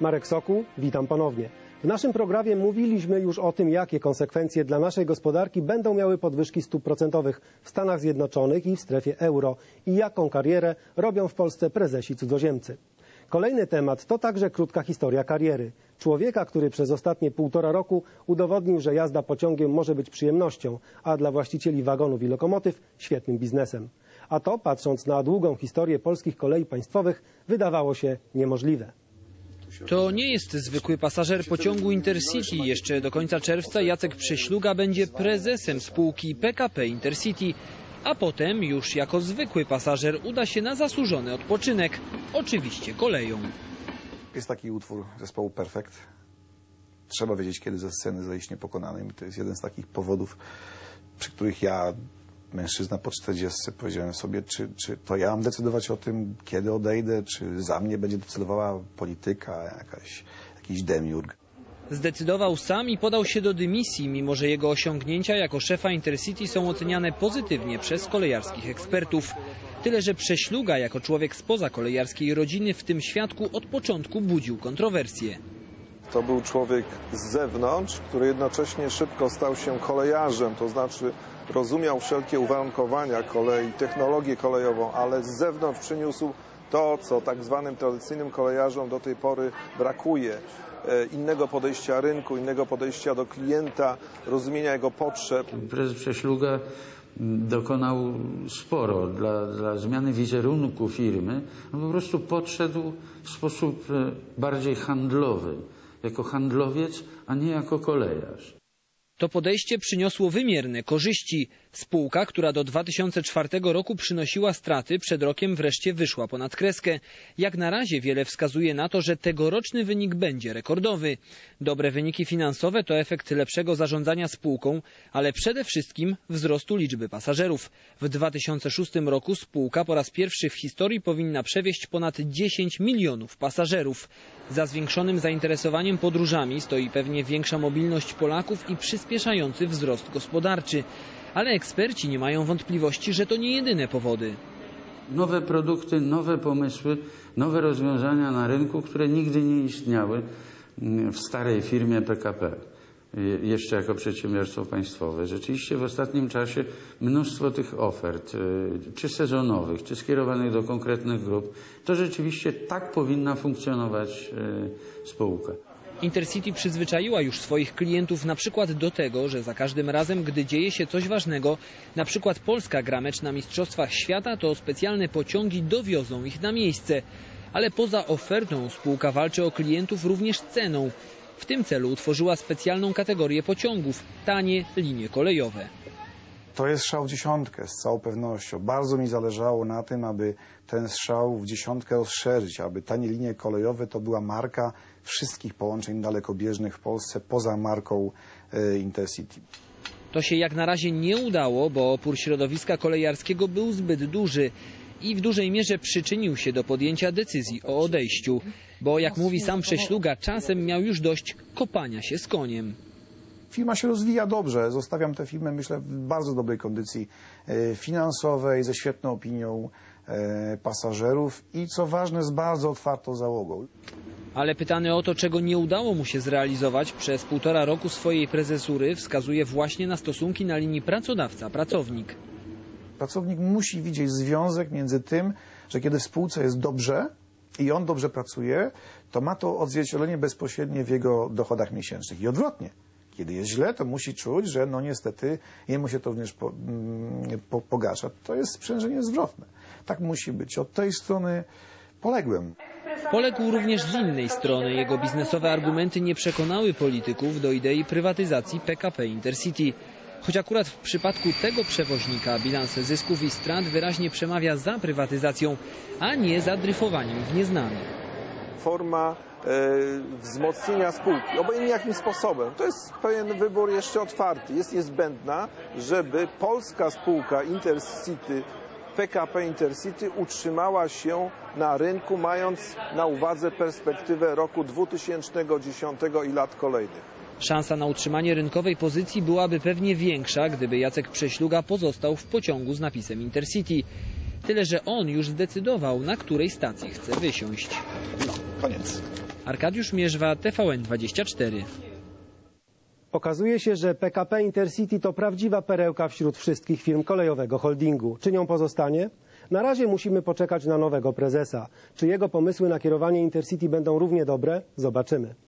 Marek Sokół, witam ponownie. W naszym programie mówiliśmy już o tym, jakie konsekwencje dla naszej gospodarki będą miały podwyżki stóp procentowych w Stanach Zjednoczonych i w strefie euro i jaką karierę robią w Polsce prezesi cudzoziemcy. Kolejny temat to także krótka historia kariery. Człowieka, który przez ostatnie półtora roku udowodnił, że jazda pociągiem może być przyjemnością, a dla właścicieli wagonów i lokomotyw świetnym biznesem. A to, patrząc na długą historię polskich kolei państwowych, wydawało się niemożliwe. To nie jest zwykły pasażer pociągu Intercity. Jeszcze do końca czerwca Jacek Prześluga będzie prezesem spółki PKP Intercity, a potem już jako zwykły pasażer uda się na zasłużony odpoczynek, oczywiście koleją. Jest taki utwór zespołu Perfect. Trzeba wiedzieć, kiedy ze sceny zejść niepokonanym. To jest jeden z takich powodów, przy których ja, mężczyzna po 40, powiedziałem sobie, czy, czy to ja mam decydować o tym, kiedy odejdę, czy za mnie będzie decydowała polityka, jakaś, jakiś demiurg. Zdecydował sam i podał się do dymisji, mimo że jego osiągnięcia jako szefa Intercity są oceniane pozytywnie przez kolejarskich ekspertów. Tyle, że Prześluga jako człowiek spoza kolejarskiej rodziny w tym świadku od początku budził kontrowersje. To był człowiek z zewnątrz, który jednocześnie szybko stał się kolejarzem, to znaczy rozumiał wszelkie uwarunkowania kolei, technologię kolejową, ale z zewnątrz przyniósł to, co tak zwanym tradycyjnym kolejarzom do tej pory brakuje. E, Innego podejścia rynku, innego podejścia do klienta, rozumienia jego potrzeb. Prezes Prześluga dokonał sporo dla, dla zmiany wizerunku firmy. On po prostu podszedł w sposób e, bardziej handlowy, jako handlowiec, a nie jako kolejarz. To podejście przyniosło wymierne korzyści. Spółka, która do 2004 roku przynosiła straty, przed rokiem wreszcie wyszła ponad kreskę. Jak na razie wiele wskazuje na to, że tegoroczny wynik będzie rekordowy. Dobre wyniki finansowe to efekt lepszego zarządzania spółką, ale przede wszystkim wzrostu liczby pasażerów. W 2006 roku spółka po raz pierwszy w historii powinna przewieźć ponad 10 milionów pasażerów. Za zwiększonym zainteresowaniem podróżami stoi pewnie większa mobilność Polaków i przyspieszający wzrost gospodarczy. Ale eksperci nie mają wątpliwości, że to nie jedyne powody. Nowe produkty, nowe pomysły, nowe rozwiązania na rynku, które nigdy nie istniały mm, w starej firmie PKP. Je- Jeszcze jako przedsiębiorstwo państwowe. Rzeczywiście w ostatnim czasie mnóstwo tych ofert, y, czy sezonowych, czy skierowanych do konkretnych grup, to rzeczywiście tak powinna funkcjonować y, spółka. Intercity przyzwyczaiła już swoich klientów na przykład do tego, że za każdym razem, gdy dzieje się coś ważnego, na przykład Polska gra mecz na Mistrzostwach Świata, to specjalne pociągi dowiozą ich na miejsce. Ale poza ofertą spółka walczy o klientów również ceną. W tym celu utworzyła specjalną kategorię pociągów – tanie linie kolejowe. To jest strzał w dziesiątkę, z całą pewnością. Bardzo mi zależało na tym, aby ten strzał w dziesiątkę rozszerzyć, aby tanie linie kolejowe to była marka wszystkich połączeń dalekobieżnych w Polsce poza marką e, Intercity. To się jak na razie nie udało, bo opór środowiska kolejarskiego był zbyt duży i w dużej mierze przyczynił się do podjęcia decyzji o odejściu. Bo jak mówi sam Prześluga, czasem miał już dość kopania się z koniem. Firma się rozwija dobrze. Zostawiam tę firmę, myślę, w bardzo dobrej kondycji e, finansowej, ze świetną opinią e, pasażerów i co ważne, z bardzo otwartą załogą. Ale pytany o to, czego nie udało mu się zrealizować przez półtora roku swojej prezesury, wskazuje właśnie na stosunki na linii pracodawca-pracownik. Pracownik musi widzieć związek między tym, że kiedy w spółce jest dobrze i on dobrze pracuje, to ma to odzwierciedlenie bezpośrednie w jego dochodach miesięcznych i odwrotnie. Kiedy jest źle, to musi czuć, że no niestety jemu się to również po, mm, po, pogarsza. To jest sprzężenie zwrotne. Tak musi być. Od tej strony poległem. Poległ również z innej strony. Jego biznesowe argumenty nie przekonały polityków do idei prywatyzacji PKP Intercity. Choć akurat w przypadku tego przewoźnika bilans zysków i strat wyraźnie przemawia za prywatyzacją, a nie za dryfowaniem w nieznane. Forma e, wzmocnienia spółki, obojętnie jakim sposobem, to jest pewien wybór jeszcze otwarty, jest niezbędna, żeby polska spółka Intercity, PKP Intercity utrzymała się na rynku, mając na uwadze perspektywę roku 2010 i lat kolejnych. Szansa na utrzymanie rynkowej pozycji byłaby pewnie większa, gdyby Jacek Prześluga pozostał w pociągu z napisem Intercity. Tyle, że on już zdecydował, na której stacji chce wysiąść. No, koniec. Arkadiusz Mierzwa, TVN24. Okazuje się, że PKP Intercity to prawdziwa perełka wśród wszystkich firm kolejowego holdingu. Czy nią pozostanie? Na razie musimy poczekać na nowego prezesa. Czy jego pomysły na kierowanie Intercity będą równie dobre? Zobaczymy.